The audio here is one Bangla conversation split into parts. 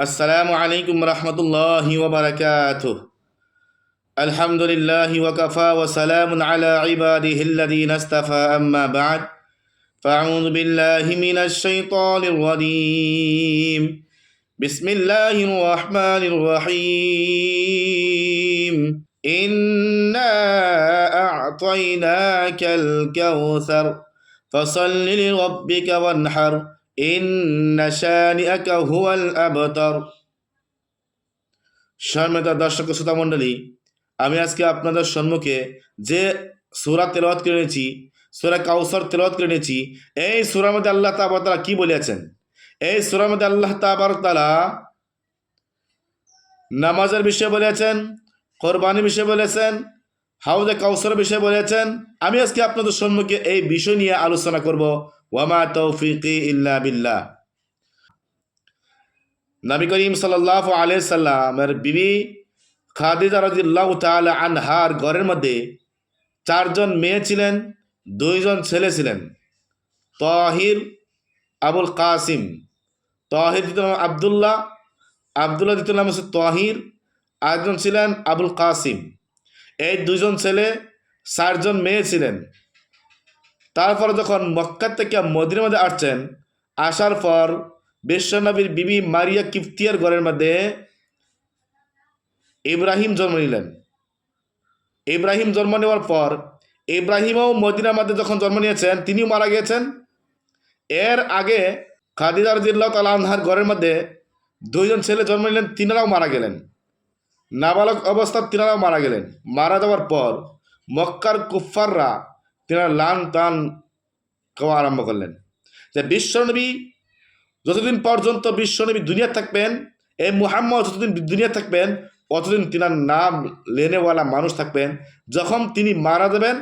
السلام عليكم ورحمة الله وبركاته. الحمد لله وكفى وسلام على عباده الذين اصطفى. أما بعد فأعوذ بالله من الشيطان الرجيم. بسم الله الرحمن الرحيم. إنا أعطيناك الكوثر فصل لربك وانحر. সম্মানিত দর্শক শ্রোতা মণ্ডলী আমি আজকে আপনাদের সম্মুখে যে সুরা তেলাওয়াত করে নিয়েছি সুরা কাউসর তেলাওয়াত করে নিয়েছি এই সুরার মধ্যে আল্লাহ তাবার কি বলেছেন এই সুরার মধ্যে আল্লাহ তাবার তারা নামাজের বিষয়ে বলেছেন কোরবানির বিষয়ে বলেছেন হাউদে কাউসরের বিষয়ে বলেছেন আমি আজকে আপনাদের সম্মুখে এই বিষয় নিয়ে আলোচনা করব। ওয়ামা তৌফিকি ইল্লা বিল্লাহ। নবী করিম সাল্লাহ আলিয়া সাল্লামের বিবি খাদিজা রাদিল্লাহ তাআলা আনহার ঘরের মধ্যে চারজন মেয়ে ছিলেন, দুইজন ছেলে ছিলেন। তাহির, আবুল কাসিম। তাহির দ্বিতীয় নাম আবদুল্লাহ আবদুল্লাহ দ্বিতীয় নাম হচ্ছে তাহির, আরেকজন ছিলেন আবুল কাসিম। এই দুজন ছেলে, চারজন মেয়ে ছিলেন। তারপর যখন মক্কা থেকে মদিনের মধ্যে আসছেন, আসার পর বিশ্বনবীর বিবি মারিয়া কিফতিয়ার ঘরের মধ্যে ইব্রাহিম জন্ম নিলেন। ইব্রাহিম জন্ম নেওয়ার পর ইব্রাহিমও মদিনার মধ্যে যখন জন্ম নিয়েছেন, তিনিও মারা গিয়েছেন। এর আগে খাদিজা রাদিল্লাহ তালাহার ঘরের মধ্যে দুইজন ছেলে জন্ম নিলেন, তিনারাও মারা গেলেন। নাবালক অবস্থা তিনারাও মারা গেলেন। মারা যাওয়ার পর মক্কার কুফাররা তিনারা লান টান খাওয়া আরম্ভ করলেন। যে বিশ্বনবী যতদিন পর্যন্ত বিশ্বনবী দুনিয়া থাকবেন, এই মুহাম্মদ যতদিন দুনিয়া থাকবেন, অতদিন তিনার নাম লেনেওয়ালা মানুষ থাকবেন। যখন তিনি মারা যাবেন,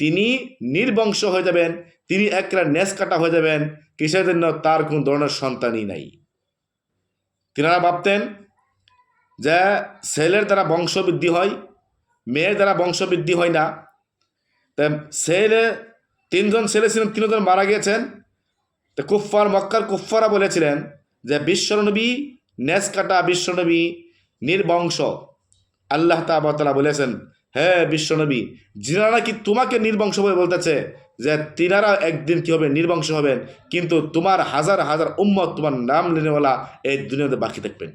তিনি নির্বংশ হয়ে যাবেন, তিনি একটা নেস কাটা হয়ে যাবেন, কিসের জন্য তার কোন ধরনের সন্তানই নাই। তিনারা ভাবতেন যে ছেলের দ্বারা বংশবৃদ্ধি হয়, মেয়ের দ্বারা বংশবৃদ্ধি হয় না তা সেলে তিনজন ছেলে ছিলেন, তিনজন মারা গিয়েছেন। তো কুফফার মক্কার কুফফারা বলেছিলেন যে বিশ্বনবী নেস কাটা বিশ্বনবী নির্বংশ। আল্লাহ তালা বলেছেন হ্যাঁ বিশ্বনবী, যিনারা কি তোমাকে নির্বংশ বলে বলতেছে যে তিনারা একদিন কি হবে? নির্বংশ হবেন। কিন্তু তোমার হাজার হাজার উম্মত তোমার নাম লেনেওয়ালা এই দুনিয়াতে বাকি থাকবেন।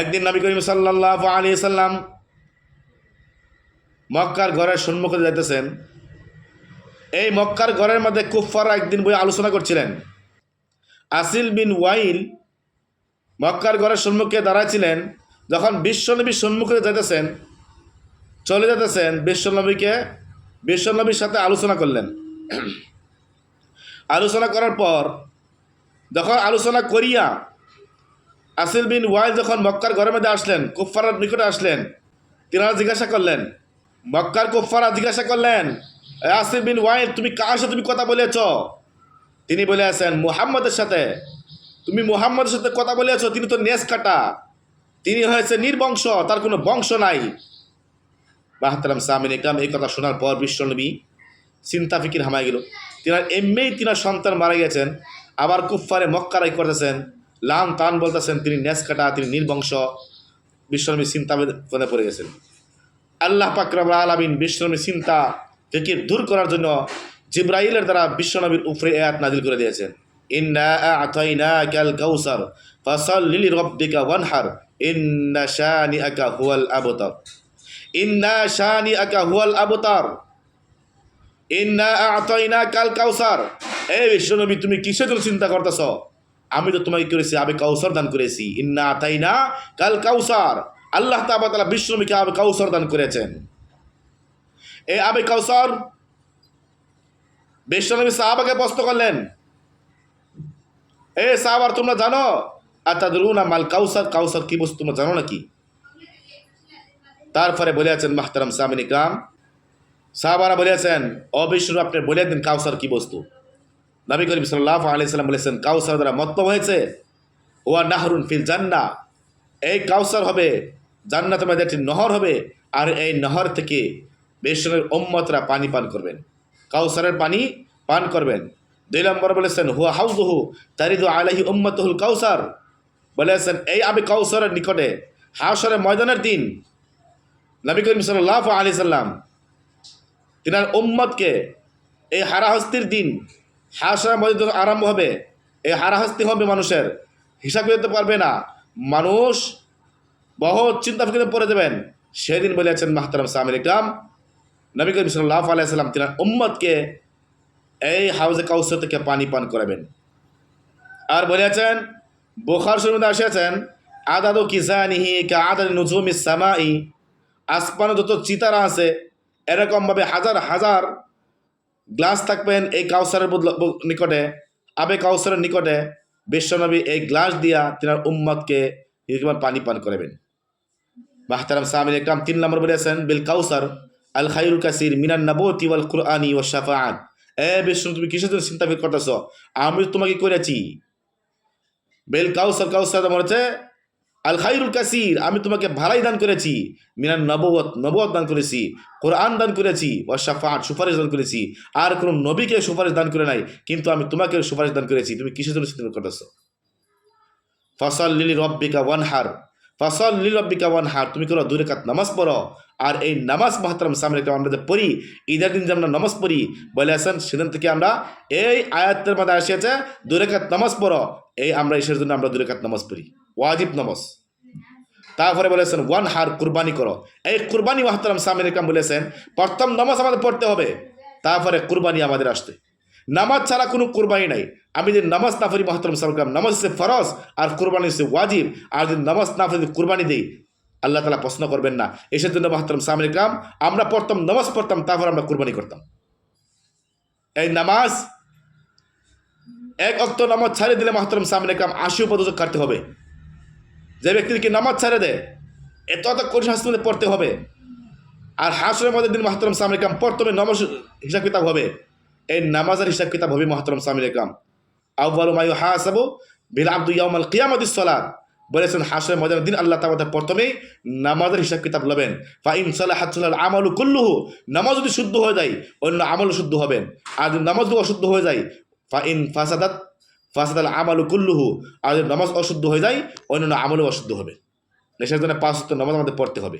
একদিন নবী করিম সাল্লাহ আলী সাল্লাম মক্কার ঘরের সম্মুখে যাইতেছেন। এই মক্কার ঘরের মধ্যে কুফারা একদিন বই আলোচনা করছিলেন। আসিল বিন ওয়াইল মক্কার ঘরের সম্মুখে দাঁড়াইছিলেন, যখন বিশ্বনবীর সম্মুখে যেতেছেন চলে যেতেছেন বিশ্বনবীকে, বিশ্বনবীর সাথে আলোচনা করলেন। আলোচনা করার পর, যখন আলোচনা করিয়া আসিল বিন ওয়াইল যখন মক্কার ঘরের মধ্যে আসলেন কুফারার নিকটে আসলেন, তিনারা জিজ্ঞাসা করলেন মক্কার কুফারা জিজ্ঞাসা করলেন আসির বিন ওয়াইল, তুমি কার সাথে তুমি কথা বলেছ? তিনি বলে আছেন মুহাম্মদের সাথে। তুমি মুহাম্মদের সাথে কথা বলেছ? তিনি তো নেস কাটা তিনি হয়েছে নির্বংশ, তার কোনো বংশ নাই। বাহাতারাম সামিন ইকরাম এই কথা শোনার পর বিশ্বনবী চিন্তা, ফিকির হামাই গেল। তিনার এমনিই তিনার সন্তান মারা গেছেন আবার কুফারে মক্কারাই করতেছেন লান তান বলতেছেন, তিনি নেস কাটা তিনি নির্বংশ। বিশ্বনবী চিন্তা পড়ে গেছেন আল্লাহ পাকরাব আলমিন বিশ্বনবীর চিন্তা থেকে দূর করার জন্য জিব্রাইলের দ্বারা বিশ্বনবীর উপরে আয়াত নাজিল করে দিয়েছেন। ইন্না আতাইনা কাল আকা হুয়াল আবতার। আকা হুয়াল আবতার। কাল কাউসার। এই বিশ্বনবী, তুমি কিসের জন্য চিন্তা করতেছ? আমি তো তোমাকে করেছি, আমি কাউসার দান করেছি। ইন্না আতাইনা কাল কাউসার। আল্লাহ তালা বিশ্বনবীকে আবে কাউসার দান করেছেন। এই আবে কাউসার বিশ্বনবী সাহাবাকে প্রশ্ন করলেন, এ সাহাবার, তোমরা জানো? আর তাদের না মাল কাউসার? কাউসার কি বস্তু তোমরা জানো নাকি? তারপরে বলে আছেন মাহতারাম সামিন ইকরাম সাহাবারা বলেছেন অবিষ্ণু আপনি বলে দিন কাউসার কি বস্তু? নবী করিম সাল্লাহ আলিয়াল্লাম বলেছেন, কাউসার দ্বারা মত্ত হয়েছে। ওয়া নাহরুন ফিল জান্না এই কাউসার হবে জান্নাতের মধ্যে একটি নহর হবে আর এই নহর থেকে বেশনের ওম্মতরা পানি পান করবেন। কাউসারের পানি পান করবেন। দুই নম্বর বলেছেন, হুয়া হাউদহু তারিদু আলাহি উম্মতহুল কাউসার। বলেছেন, এই আবি কৌসরের নিকটে হাসরের ময়দানের দিন নবী করিম সাল্লাহ আলি সাল্লাম তিনার উম্মতকে এই হারাহস্তির দিন হাসরের ময়দান আরম্ভ হবে। এই হারাহস্তি হবে মানুষের। হিসাব করতে পারবে না। মানুষ বহুত চিন্তা ফিকিরে পড়ে দেবেন সেদিন বলেছেন মাহতারাম সামির ইকরাম, নবী করিম সাল্লাহ আলাইসাল্লাম তিনার উম্মতকে এই হাউজে কাউসর থেকে পানি পান করাবেন। আর বলেছেন বোখার শুরুতে আসিয়াছেন, আদাদু কিসানিহি কা আদাদ নুজুমি সামাই, আসমানে যত চিতারা আছে, এরকমভাবে হাজার হাজার গ্লাস থাকবেন এই কাউসারের নিকটে, আবে কাউসারের নিকটে, বিশ্বনবী এই গ্লাস দিয়া তিনার উম্মতকে পানি পান করাবেন। বাহতারাম সামিন একরাম তিন নম্বর বলেছেন বিল কাউসার আল খাইরুল কাসির মিনান নবতি ওয়াল কুরআনি ওয়া শাফাআত। এ বিষ্ণু তুমি কিসের জন্য চিন্তা করতেছ? আমি তোমাকে করেছি। বেল কাউসার কাউসার তোমার হচ্ছে আল খাইরুল কাসির, আমি তোমাকে ভালাই দান করেছি। মিনান নবত নবত দান করেছি, কোরআন দান করেছি ও শাফাত সুপারিশ দান করেছি। আর কোনো নবীকে সুপারিশ দান করে নাই, কিন্তু আমি তোমাকে সুপারিশ দান করেছি। তুমি কিসের জন্য চিন্তা করতেছ? ফসল লিলি রব্বিকা ওয়ান হার ফসল লিলি রব্বিকা ওয়ান হার তুমি করো দূরে কাত নামাজ পড়ো? আর এই নামাজ মাহাতারাম সামনে আমরা যে পড়ি, ঈদের দিন যে আমরা নামাজ পড়ি, বলে আসেন সেদিন থেকে আমরা এই আয়াতের মধ্যে আসিয়াছে দূরে কাত নামাজ পড়ো, এই আমরা ঈশ্বরের জন্য আমরা দূরে কাত নামাজ পড়ি। ওয়াজিব নামাজ। তারপরে বলেছেন ওয়ান হার কুরবানি করো। এই কুরবানি মাহতারাম সামিন বলেছেন প্রথম নামাজ আমাদের পড়তে হবে। তারপরে কুরবানি আমাদের আসতে। নামাজ ছাড়া কোনো কুরবানি নাই। আমি যদি নামাজ না পড়ি, মাহতারাম সামিন ইকরাম নামাজ হচ্ছে ফরজ আর কুরবানি হচ্ছে ওয়াজিব। আর যদি নামাজ না পড়ি কুরবানি দিই, আল্লাহ তালা প্রশ্ন করবেন না। এসের জন্য মাহতারাম সামিন ইকরাম আমরা পড়তাম, নামাজ পড়তাম, তারপর আমরা কুরবানি করতাম। এই নামাজ, এক অক্ত নামাজ ছাড়িয়ে দিলে মাহতারাম সামিন ইকরাম আশি পর্যন্ত কাটতে হবে। যে ব্যক্তিকে নামাজ ছাড়ে দেয়, এত এত কঠিন শাস্তি পড়তে হবে। আর হাসরের মধ্যে দিন মাহতরম সামির কাম পড়তে হবে, নমাজ হিসাব কিতাব হবে। এই নামাজের হিসাব কিতাব হবে মাহতরম সামির আউ্বাল মায়ু হাসাবু বিল আব্দু ইয়ামাল কিয়ামতিস সালাত। বলেছেন, হাসরের মজার দিন আল্লাহ তাআলা প্রথমেই নামাজের হিসাব কিতাব লবেন। ফা ইন সালাহাত আমালু কুল্লুহু, নামাজ যদি শুদ্ধ হয়ে যায়, অন্য আমল শুদ্ধ হবেন। আর নামাজ যদি অশুদ্ধ হয়ে যায়, ফা ইন ফাসাদাত, ফাসাদাল আমালু কুল্লুহু, আর যদি নামাজ অশুদ্ধ হয়ে যায়, অন্যান্য আমলও অশুদ্ধ হবে। নেশার জন্য পাঁচ নামাজ আমাদের পড়তে হবে।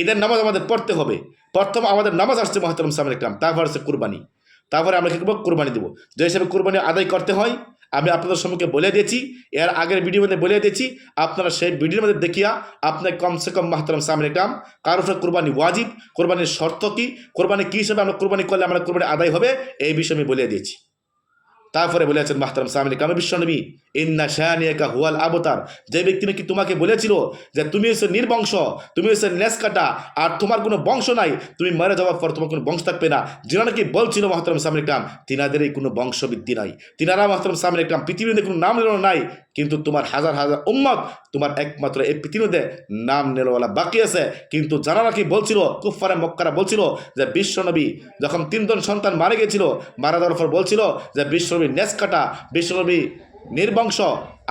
ঈদের নামাজ আমাদের পড়তে হবে। প্রথম আমাদের নামাজ আসছে মহাতরম সামিল ইকরাম, তারপর আসছে কুরবানি। তারপরে আমরা কী করব? কুরবানি দেবো। যে হিসাবে কুরবানি আদায় করতে হয়, আমি আপনাদের সম্মুখে বলে দিয়েছি, এর আগের ভিডিও মধ্যে বলে দিয়েছি, আপনারা সেই ভিডিওর মধ্যে দেখিয়া আপনার কমসে কম মাহতারাম সামনে কাম কারোর সাথে কুরবানি ওয়াজিব, কোরবানির শর্ত কী, কোরবানি কী হিসাবে আমরা কোরবানি করলে আমরা কোরবানি আদায় হবে, এই বিষয়ে আমি বলে দিয়েছি। তারপরে বলেছেন, মাহতারাম সামিল কামে বিশ্বনবী, ইন্না শাহানিয়াকা হুয়াল আবতার। যে ব্যক্তি নাকি তোমাকে বলেছিল যে তুমি হচ্ছে নির্বংশ, তুমি হচ্ছে নেসকাটা আর তোমার কোনো বংশ নাই, তুমি মারা যাওয়ার পর তোমার কোনো বংশ থাকবে না। যিনি নাকি বলছিল, মাহতারাম সামিল ইকরাম তিনাদের এই কোনো বংশবৃদ্ধি নাই। তিনারা, মাহতারাম সামিল ইকরাম পৃথিবীতে কোনো নাম নিল নাই, কিন্তু তোমার হাজার হাজার উম্মত, তোমার একমাত্র এই পৃথিবীতে নাম নেওয়ালা বাকি আছে। কিন্তু যারা নাকি বলছিল কুফারে মক্কারা বলছিল যে বিশ্বনবী, যখন তিনজন সন্তান মারা গেছিল মারা যাওয়ার পর বলছিল যে বিশ্বনবী নেসকাটা বিশ্বনবী নির্বংশ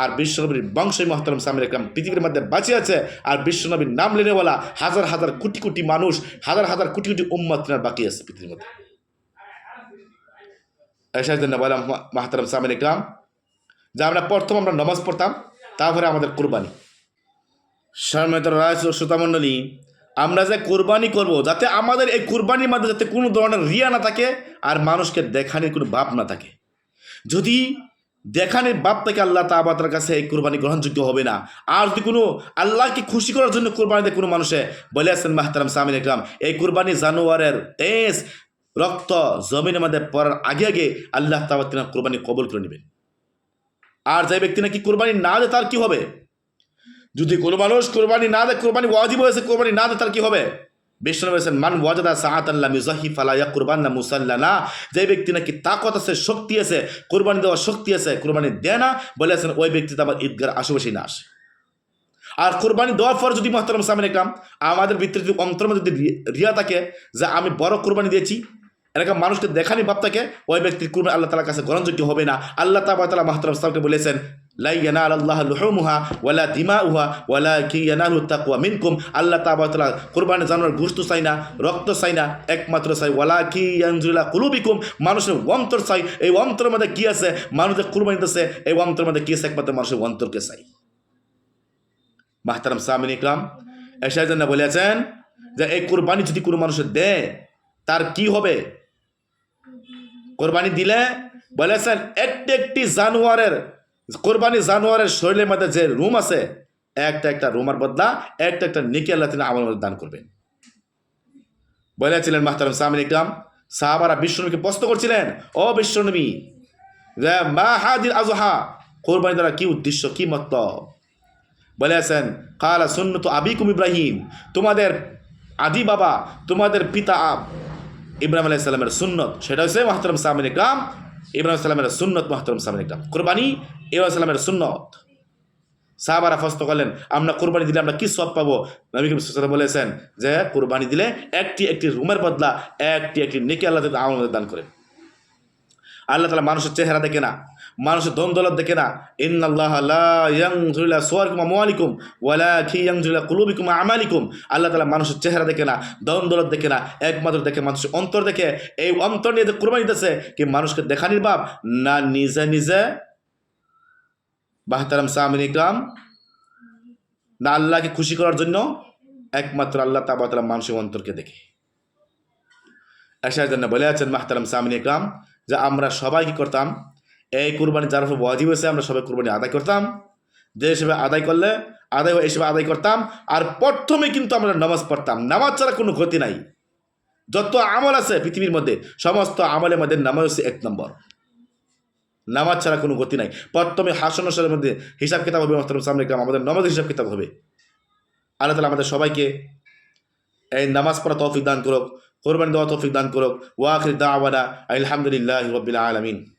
আর বিশ্বনবীর বংশই মহতরম সামির একরাম পৃথিবীর মধ্যে বাঁচিয়ে আছে আর বিশ্বনবীর নাম লেনেওয়ালা হাজার হাজার কোটি কোটি মানুষ, হাজার হাজার কোটি কোটি উম্মত বাকি আছে পৃথিবীর মধ্যে। এসার জন্য বললাম মাহতারাম সামির ইকরাম যা আমরা প্রথম আমরা নমাজ পড়তাম তারপরে আমাদের কোরবানি। সম্মানিত রাজ ও শ্রোতামণ্ডলী আমরা যে কোরবানি করব, যাতে আমাদের এই কোরবানির মধ্যে যাতে কোনো ধরনের রিয়া না থাকে আর মানুষকে দেখানোর কোনো ভাব না থাকে। যদি দেখানোর বাপ থেকে আল্লাহ তাবাতার কাছে এই কোরবানি গ্রহণযোগ্য হবে না। আর যদি কোনো আল্লাহকে খুশি করার জন্য কোরবানিতে কোনো মানুষে, বলে আসছেন মাহতারাম সামিন ইকরাম এই কোরবানি জানোয়ারের তেজ রক্ত জমিনের মধ্যে পড়ার আগে আগে আল্লাহ তাবাত তিনার কোরবানি কবল করে নেবেন। আর যে ব্যক্তি নাকি কোরবানি না দেয় তার কি হবে? যদি কোনো মানুষ কোরবানি না দেয়, কোরবানি ওয়াজিব হয়েছে, কোরবানি না দেয় তার কি হবে? বিষ্ণু বলেছেন, মান ওয়াজাদা সাহাত আল্লাহ মিজাহি ফালাইয়া কুরবান না মুসাল্লা না যে ব্যক্তি নাকি তাকত আছে, শক্তি আছে, কোরবানি দেওয়ার শক্তি আছে, কোরবানি দেয় না বলেছেন ওই ব্যক্তি তো আমার ঈদগার আশেপাশেই না আসে। আর কোরবানি দেওয়ার পর যদি মহতারাম সামনে একরাম, আমাদের ভিতরে যদি অন্তর যদি রিয়া থাকে, যে আমি বড় কোরবানি দিয়েছি এরকম মানুষকে দেখানি ভাব থাকে ওই ব্যক্তির কোরবানি আল্লাহ তালার কাছে গ্রহণযোগ্য হবে না। আল্লাহ তালা তালা মাহতারাম সামকে বলেছেন, লাই ইয়ানাল আল্লাহ লুহুমুহা ওয়ালা দিমাউহা ওয়ালা কি ইয়ানালু তাকওয়া মিনকুম। আল্লাহ তাআলা কুরবানি জানোয়ার গোশত চাই না, রক্ত চাই না, একমাত্র চাই ওয়ালা কি ইয়ানজুলা কুলুবিকুম। মানুষের অন্তর চাই, এই অন্তরের মধ্যে কি আছে? মানুষের কুরবানি দিতেছে, এই অন্তরের মধ্যে কি আছে? একমাত্র মানুষের অন্তরকে চাই। মাহতারাম সামিন ইকরাম এসার জন্য বলেছেন যে, এই কোরবানি যদি কোনো মানুষের দেয়, তার কি হবে? কোরবানি দিলে বলেছেন একটি একটি জানোয়ারের কোরবানি জানোয়ারের শরীরের মধ্যে যে রুম আছে, একটা একটা রুমার বদলা, একটা একটা নিকে আল্লাহ তিনি আমার মধ্যে দান করবেন। বলেছিলেন মাহতারাম সামিন ইকরাম সাহাবারা বিশ্বনবীকে প্রশ্ন করছিলেন, ও বিশ্বনবী মা আজহা, কোরবানি দ্বারা কি উদ্দেশ্য, কি মতলব? বলেছেন, কালা সুন্নত আবিকুম ইব্রাহিম, তোমাদের আদি বাবা, তোমাদের পিতা ইব্রাহিম আলাহ ইসলামের সুন্নত, সেটা হচ্ছে মাহতারাম সামিন ইকরাম ইব্রাহিম সাল্লামের সুন্নত, মাহতারাম সামিন ইকরাম কোরবানি ইব্রাহিম সাল্লামের সুন্নত। সাহাবারা ফস্ত করলেন, আমরা কোরবানি দিলে আমরা কি সব পাবো? নবী করিম বলেছেন যে, কোরবানি দিলে একটি একটি রুমের বদলা, একটি একটি নেকি আল্লাহ আমাদের দান করে আল্লাহ তালা মানুষের চেহারা দেখে না। মানুষের দৌলত দেখে না। ইন্নাল্লাহ লা ইয়ানজুরু ইলা সুওয়ারিকুম ওয়া আমওয়ালিকুম ওয়ালাকিন ইয়ানজুরু ইলা কুলুবিকুম আমালিকুম। আল্লাহ তালা মানুষের চেহারা দেখে না দৌলত দেখে না, একমাত্র দেখে মানুষের অন্তর দেখে। এই অন্তর নিয়ে কোরবানি দিতেছে, কি মানুষকে দেখানির বাপ না নিজে নিজে? বাহতারাম সামিন ইকরাম? না আল্লাহকে খুশি করার জন্য? একমাত্র আল্লাহ তাবাতালা মানুষের অন্তরকে দেখে। এসার জন্য বলে আছেন মাহতারাম সামিন ইকরাম যে আমরা সবাই কি করতাম এই কুরবানি যার উপর ওয়াজিব হয়েছে আমরা সবাই কুরবানি আদায় করতাম। যে হিসেবে আদায় করলে আদায় এই হিসেবে আদায় করতাম। আর প্রথমে কিন্তু আমরা নামাজ পড়তাম। নামাজ ছাড়া কোনো ক্ষতি নাই। যত আমল আছে পৃথিবীর মধ্যে সমস্ত আমলের মধ্যে নামাজ হচ্ছে এক নম্বর। নামাজ ছাড়া কোনো গতি নাই। প্রথমে হাসন সালের মধ্যে হিসাব কিতাব হবে সামনে ইকরাম, আমাদের নামাজ হিসাব কিতাব হবে। আল্লাহ তালা আমাদের সবাইকে এই নামাজ পড়া তৌফিক দান করুক কোরবানি দেওয়া তৌফিক দান করুক। ওয়াখির দাওয়ানা আলহামদুলিল্লাহ রবিল আলমিন।